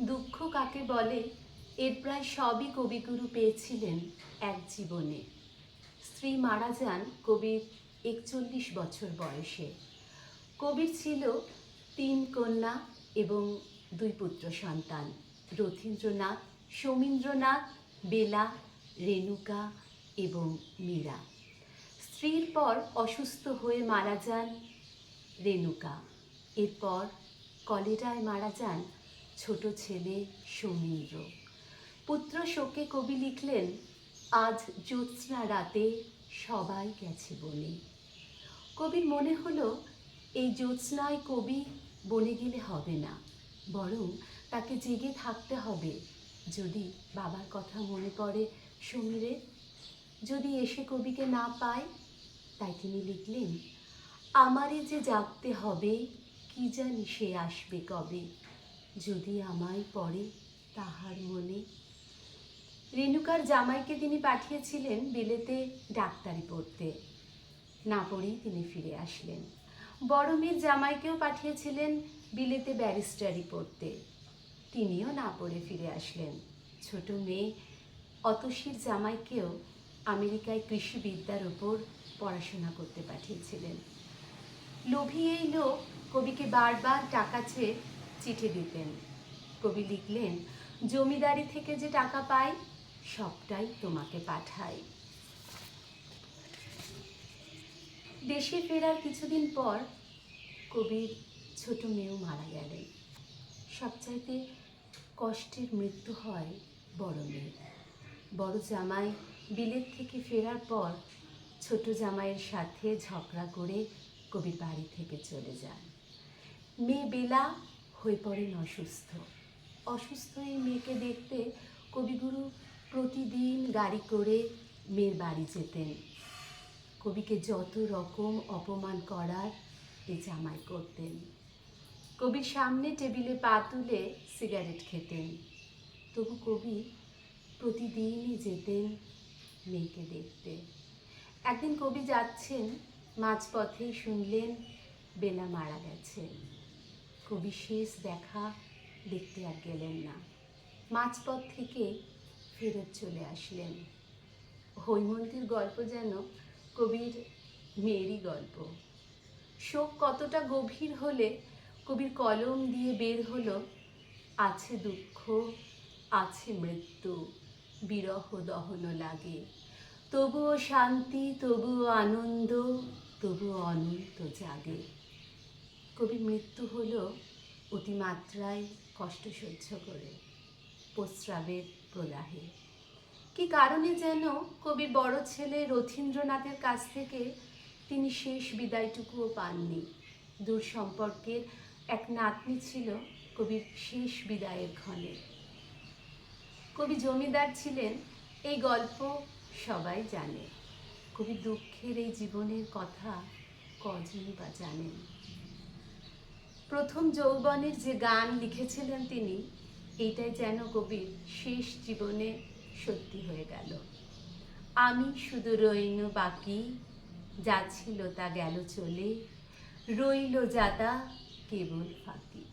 দুঃখ কাকে বলে, এর প্রায় সবই কবিগুরু পেয়েছিলেন এক জীবনে। স্ত্রী মারা যান কবির একচল্লিশ বছর বয়সে। কবির ছিল তিন কন্যা এবং দুই পুত্র সন্তান, রথীন্দ্রনাথ, সৌমীন্দ্রনাথ, বেলা, রেণুকা এবং মীরা। স্ত্রীর পর অসুস্থ হয়ে মারা যান রেণুকা। এরপর কলেরায় মারা যান ছোট ছেলে সমীর। পুত্র শোকে কবি লিখলেন, আজ জ্যোৎস্না রাতে সবাই গেছে বনে। কবির মনে হলো, এই জ্যোৎস্নায় কবি বনে গেলে হবে না, বরং তাকে জেগে থাকতে হবে। যদি বাবার কথা মনে পড়ে সমীরের যদি এসে কবিকে না পায়, তাই তিনি লিখলেন, আমারে যে জাগতে হবে, কি জানি সে আসবে কবে? যদি আমায় পড়ে তাহার মনে। রেণুকার জামাইকে তিনি পাঠিয়েছিলেন বিলেতে ডাক্তারি পড়তে। না পড়েই তিনি ফিরে আসলেন। বড় মেয়ের জামাইকেও পাঠিয়েছিলেন বিলেতে ব্যারিস্টারি পড়তে। তিনিও না পড়ে ফিরে আসলেন। ছোট মেয়ে অতসীর জামাইকেও আমেরিকায় কৃষিবিদ্যার ওপর পড়াশোনা করতে পাঠিয়েছিলেন। লোভী এই লোক কবিকে বারবার টাকা চেয়ে চিঠি দিতেন। কবি লিখলেন, জমিদারি থেকে যে টাকা পাই, সবটাই তোমাকে পাঠাই। দেশে ফেরার কিছুদিন পর কবির ছোট মেয়েও মারা গেলেন সবচাইতে কষ্টের মৃত্যু হয় বড় মেয়ের। বড় জামাই বিলেত থেকে ফেরার পর ছোট জামাইয়ের সাথে ঝগড়া করে কবির বাড়ি থেকে চলে যান মেয়ে বেলা হয়ে পড়েন অসুস্থ। অসুস্থ এই মেয়েকে দেখতে কবিগুরু প্রতিদিন গাড়ি করে মেয়ের বাড়ি যেতেন। কবিকে যত রকম অপমান করার এ জামাই করতেন। কবির সামনে টেবিলে পা তুলে সিগারেট খেতেন। তবু কবি প্রতিদিনই যেতেন মেয়েকে দেখতে। একদিন কবি যাচ্ছেন, মাঝপথেই শুনলেন বেলা মারা গেছে। কবি শেষ দেখা দেখতে আর গেলেন না। মাঝপথ থেকে ফেরত চলে আসলেন। হৈমন্তীর গল্প যেন কবির মেয়েরই গল্প। শোক কতটা গভীর হলে কবির কলম দিয়ে বের হলো, আছে দুঃখ, আছে মৃত্যু, বিরহ দহন লাগে। তবুও শান্তি, তবুও আনন্দ, তবুও অনন্ত জাগে। কবির মৃত্যু হল অতিমাত্রায় কষ্ট সহ্য করে, প্রস্রাবের প্রদাহে কি কারণে যেন কবির বড় ছেলে রথীন্দ্রনাথের কাছ থেকে তিনি শেষ বিদায়টুকুও পাননি। দূর সম্পর্কের এক নাতনি ছিল কবির শেষ বিদায়ের ক্ষণে। কবি জমিদার ছিলেন, এই গল্প সবাই জানে। কবি দুঃখের এই জীবনের কথা কজনই বা জানেন। প্রথম যৌবনের যে গান লিখেছিলেন তিনি এটাই যেন কবির শেষ জীবনে সত্যি হয়ে গেল। আমি শুধু রইন বাকি, যা ছিল তা গেল চলে, রইল যাতা কেবল ফাঁকি।